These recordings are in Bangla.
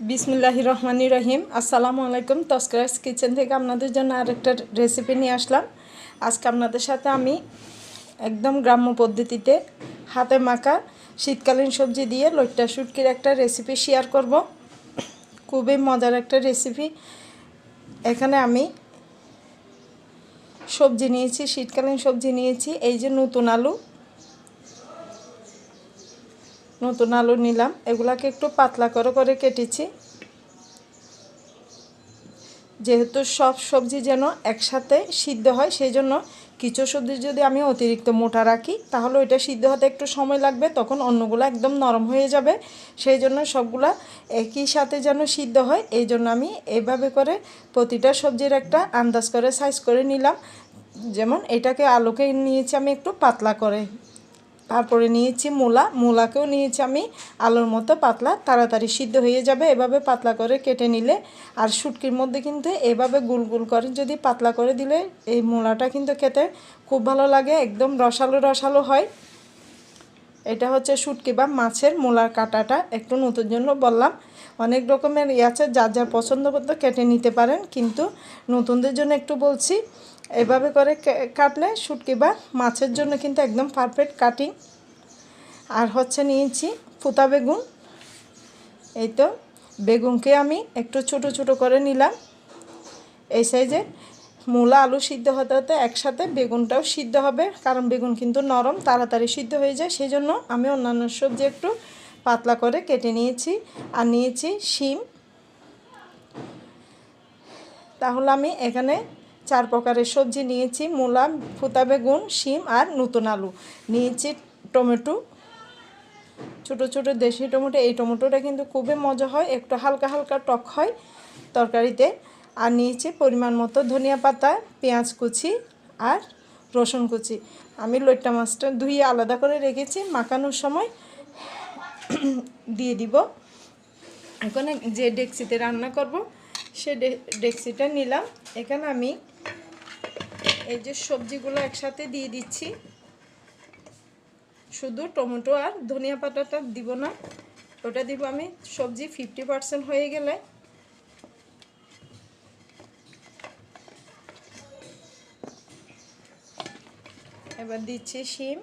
বিসমিল্লাহি রহমানি রহিম। আসসালামু আলাইকুম, তস্করাস কিচেন থেকে আপনাদের জন্য আরেকটা রেসিপি নিয়ে আসলাম। আজকে আপনাদের সাথে আমি একদম গ্রাম্য পদ্ধতিতে হাতে মাখা শীতকালীন সবজি দিয়ে লইট্টা শুটকির একটা রেসিপি শেয়ার করব। খুবই মজার একটা রেসিপি এখানে আমি সবজি নিয়েছি, শীতকালীন সবজি নিয়েছি, এই যে নতুন আলু। নতুন আলু নিলাম। এগুলাকে একটু পাতলা করে করে কেটেছি। যেহেতু সব সবজি যেন একসাথে সিদ্ধ হয়, সেই জন্য কিছু সবজি যদি আমি অতিরিক্ত মোটা রাখি, তাহলে ওইটা সিদ্ধ হতে একটু সময় লাগবে, তখন অন্যগুলো একদম নরম হয়ে যাবে। সেই জন্য সবগুলা একই সাথে যেন সিদ্ধ হয়, এই জন্য আমি এইভাবে করে প্রতিটা সবজির একটা আন্দাজ করে সাইজ করে নিলাম। যেমন এটাকে আলুকে নিয়েছি আমি একটু পাতলা করে। তারপরে নিয়েছি মূলা। মূলাকেও নিয়েছি আমি আলুর মতো পাতলা। তাড়াতাড়ি সিদ্ধ হয়ে যাবে। এভাবে পাতলা করে কেটে নিলে আর শুটকির মধ্যে কিন্তু এভাবে গুল গুল করে যদি পাতলা করে দিলে এই মূলাটা কিন্তু খেতে খুব ভালো লাগে। একদম রসালো রসালো হয়। এটা হচ্ছে শুটকি বা মাছের মূলার কাটাটা। একটু নতুন জন্য বললাম। অনেক রকমের ইয়ে আছে। যার যার পছন্দ করতে কেটে নিতে পারেন। কিন্তু নতুনদের জন্য একটু বলছি এভাবে করে কাটলে শুটকি বা মাছের জন্য কিন্তু একদম পারফেক্ট কাটিং আর হচ্ছে নিয়েছি ফুতা বেগুন। এই তো, বেগুনকে আমি একটু ছোট ছোট করে নিলাম। এই সাইজে মূলা আলু সিদ্ধ হতে হতে একসাথে বেগুনটাও সিদ্ধ হবে, কারণ বেগুন কিন্তু নরম, তাড়াতাড়ি সিদ্ধ হয়ে যায়। সেই জন্য আমি অন্যান্য সবজি একটু পাতলা করে কেটে নিয়েছি। আর নিয়েছি শিম। তাহলে আমি এখানে চার প্রকারের সবজি নিয়েছি, মূলা, ফুতা বেগুন, শিম আর নতুন আলু। নিয়েছি টমেটো। ছোট ছোট দেশি টমেটো, এই টমেটোটা কিন্তু খুবই মজা হয়, একটু হালকা হালকা টক হয় তরকারিতে। আর নিয়েছি পরিমাণ মতো ধনিয়া পাতা, পেঁয়াজ কুচি আর রসুন কুচি। আমি লইট্টা মাছটা ধুয়ে আলাদা করে রেখেছি, মাখানোর সময় দিয়ে দিব। এখন যে ডেক্সিতে রান্না করব, সে ডেক্সিটা নিলাম। এখানে আমি এই যে সবজিগুলো একসাথে দিয়ে দিচ্ছি। শুধু টমেটো আর ধনিয়া পাতাটা দিব না, ওটা দিব আমি সবজি ফিফটি পার্সেন্ট হয়ে গেলে। এবার দিচ্ছি শিম।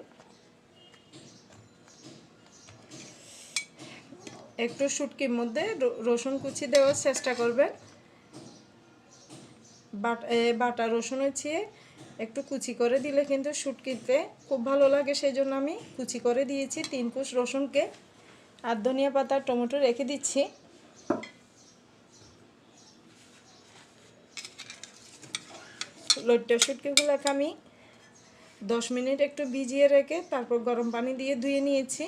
একটু শুটকির মধ্যে রসুন কুচি দেওয়ার চেষ্টা করবেন। বাটা রসুন হচ্ছে একটু কুচি করে দিলে কিন্তু শুটকিতে খুব ভালো লাগে সেই জন্য আমি কুচি করে দিয়েছি। তিন কুচ রসুনকে আর ধনিয়া পাতা, টমেটো রেখে দিচ্ছি। লইট্টা শুটকিগুলোকে আমি দশ মিনিট একটু ভিজিয়ে রেখে তারপর গরম পানি দিয়ে ধুয়ে নিয়েছি।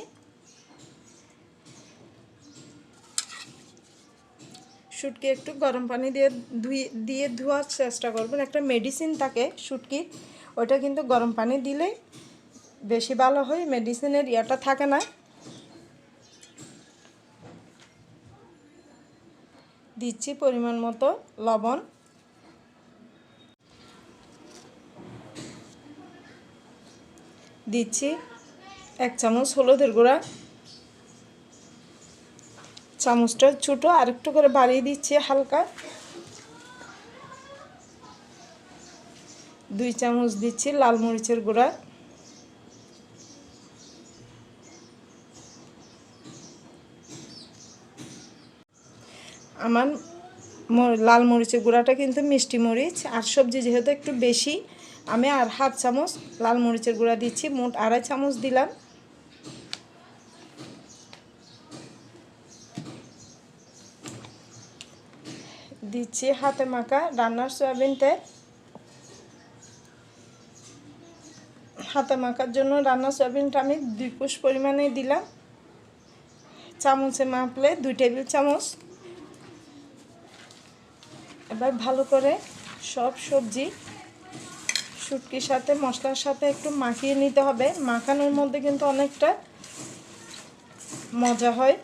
শুটকি একটু গরম পানি দিয়ে ধুয়ে দিয়ে ধোয়ার চেষ্টা করবেন। একটা মেডিসিন থাকে শুটকির ওটা কিন্তু গরম পানি দিলে বেশি ভালো হয় মেডিসিনের ইয়াটা থাকে না। দিচ্ছি পরিমাণ মতো লবণ। দিচ্ছি এক চামচ হলুদের গুঁড়া। চামচটা ছোটো আরেকটু করে বাড়িয়ে দিচ্ছি হালকা। দুই চামচ দিচ্ছি লাল মরিচের গুঁড়া। আমার লাল মরিচের গুঁড়াটা কিন্তু মিষ্টি মরিচ। আর সবজি যেহেতু একটু বেশি, আমি আর হাফ চামচ লাল মরিচের গুঁড়া দিচ্ছি, মোট আড়াই চামচ দিলাম। দিচ্ছি হাতে মাখা রান্নার সয়াবিন তেল। হাতে মাখার জন্য রান্নার সয়াবিনটা আমি দুই কুশ পরিমাণে দিলাম। চামচে মাপলে দুই টেবিল চামচ। এবার ভালো করে সব সবজি শুটকির সাথে, মশলার সাথে একটু মাখিয়ে নিতে হবে। মাখানোর মধ্যে কিন্তু অনেকটা মজা হয়।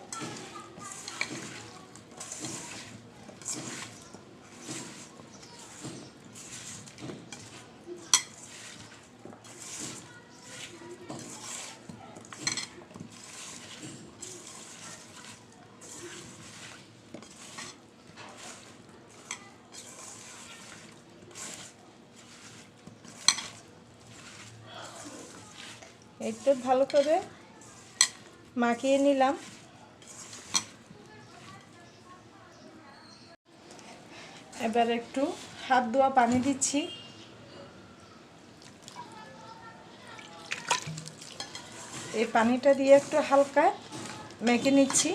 একটু ভালো করে মাখিয়ে নিলাম। এবার একটু হাত ধোয়া পানি দিচ্ছি। এই পানিটা দিয়ে একটু হালকা মেখে নিচ্ছি।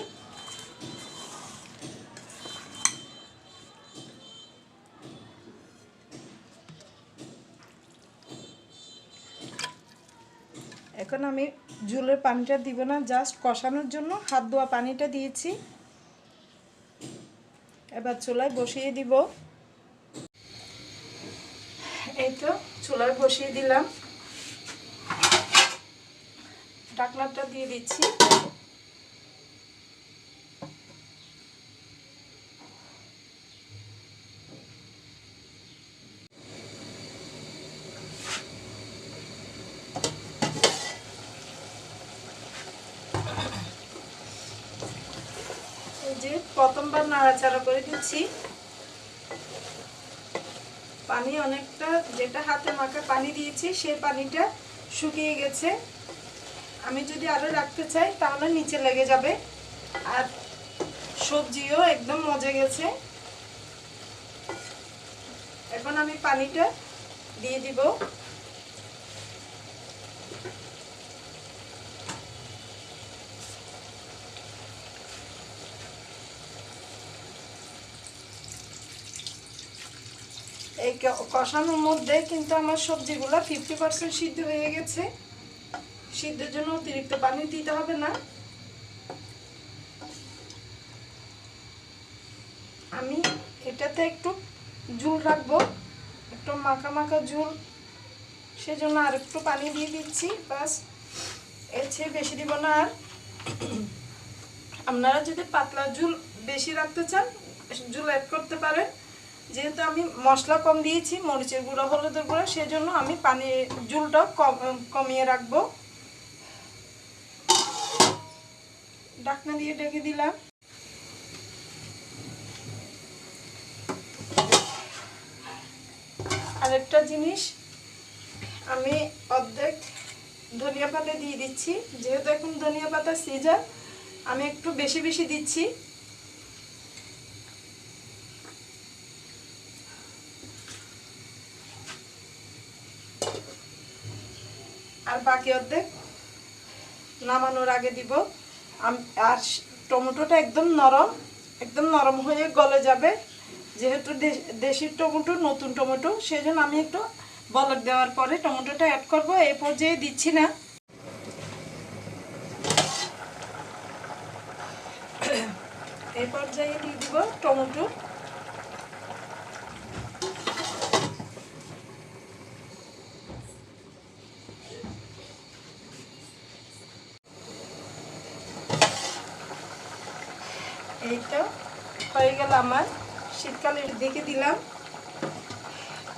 এখন আমি জুলের পানিটা দিব না জাস্ট কষানোর জন্য হাত ধোয়া পানিটা দিয়েছি। এবার চুলায় বসিয়ে দিব। এই তো, চুলায় বসিয়ে দিলাম। ঢাকনাটা দিয়ে দিচ্ছি এই যে প্রথমবার নাড়াচাড়া করে দিচ্ছি। পানি অনেকটা, যেটা হাতে মাখা পানি দিয়েছি, সেই পানিটা শুকিয়ে গেছে। আমি যদি আরও রাখতে চাই, তাহলে নিচে লেগে যাবে। আর সবজিও একদম মজে গেছে। এখন আমি পানিটা দিয়ে দিব। এই কষানোর মধ্যে কিন্তু আমার সবজিগুলো ফিফটি পার্সেন্ট সিদ্ধ হয়ে গেছে। সিদ্ধের জন্য অতিরিক্ত পানি দিতে হবে না। আমি এটাতে একটু ঝুল রাখব, একটু মাখা মাখা ঝুল। সেজন্য আর একটু পানি দিয়ে দিচ্ছি বাসের চেয়ে বেশি দিব না আর। আপনারা যদি পাতলা ঝুল বেশি রাখতে চান, ঝুল অ্যাড করতে পারেন। যেহেতু আমি মশলা কম দিয়েছি, মরিচের গুঁড়ো, হলুদের গুঁড়ো, সেজন্য আমি পানি ঝুলটা কম, কমিয়ে রাখব। ডাকনা দিয়ে ডেকে দিলাম। আরেকটা জিনিস, আমি অর্ধেক ধনিয়া পাতা দিয়ে দিচ্ছি। যেহেতু এখন ধনিয়া পাতা সিজন আমি একটু বেশি বেশি দিচ্ছি আর বাকি অর্ধেক নামানোর আগে দিব। আর টমেটোটা একদম নরম একদম নরম হয়ে গলে যাবে। যেহেতু দেশি টমেটো, নতুন টমেটো সেই জন্য আমি একটু বলক দেওয়ার পরে টমেটোটা অ্যাড করব। এই পর্যায়ে দিচ্ছি না। এই পর্যায়ে দিয়ে দিব টমেটো এই তো হয়ে গেল আমার। শীতকালের দিকে দিলাম।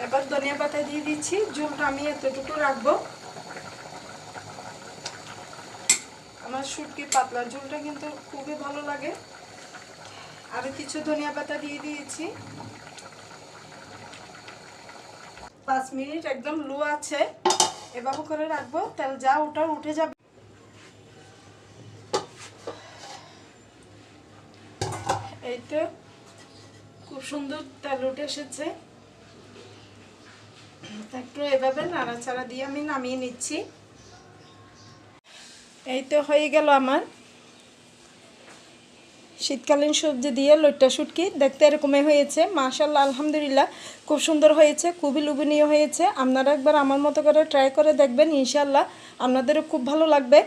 এবার ধনিয়া পাতা দিয়ে দিচ্ছি। ঝোলটা আমি এতটুকু রাখব। আমার শুটকির পাতলা ঝোলটা কিন্তু খুবই ভালো লাগে। আর কিছু ধনিয়া পাতা দিয়ে দিয়েছি। পাঁচ মিনিট একদম লো আছে। এভাবে করে রাখব, তেল যা ওটা উঠে যাবে। এই তো খুব সুন্দর তেল উঠে এসেছে। একটু এভাবে নাড়াচাড়া দিয়ে আমি নামিয়ে নিচ্ছি। এই তো হয়ে গেল আমার। শীতকালীন সবজি দিয়ে লইট্টা শুটকি। দেখতে এরকমই হয়েছে। মাশাল্লাহ আলহামদুলিল্লাহ, খুব সুন্দর হয়েছে, খুবই লোভনীয় হয়েছে। আপনারা একবার আমার মতো করে ট্রাই করে দেখবেন ইনশাল্লাহ আপনাদেরও খুব ভালো লাগবে।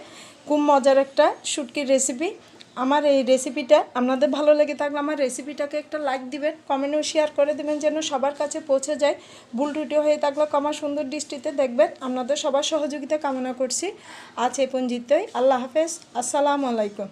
খুব মজার একটা শুটকির রেসিপি আমার এই রেসিপিটা আপনাদের ভালো লেগে থাকলে আমার রেসিপিটাকে একটা লাইক দিবেন কমেন্টও শেয়ার করে দেবেন যেন সবার কাছে পৌঁছে যায়। ভুল টুটি হয়ে থাকলে কমা সুন্দর দৃষ্টিতে দেখবেন। আপনাদের সবার সহযোগিতা কামনা করছি। আজ এই পঞ্জিতই আল্লাহ হাফেজ। আসসালামু আলাইকুম।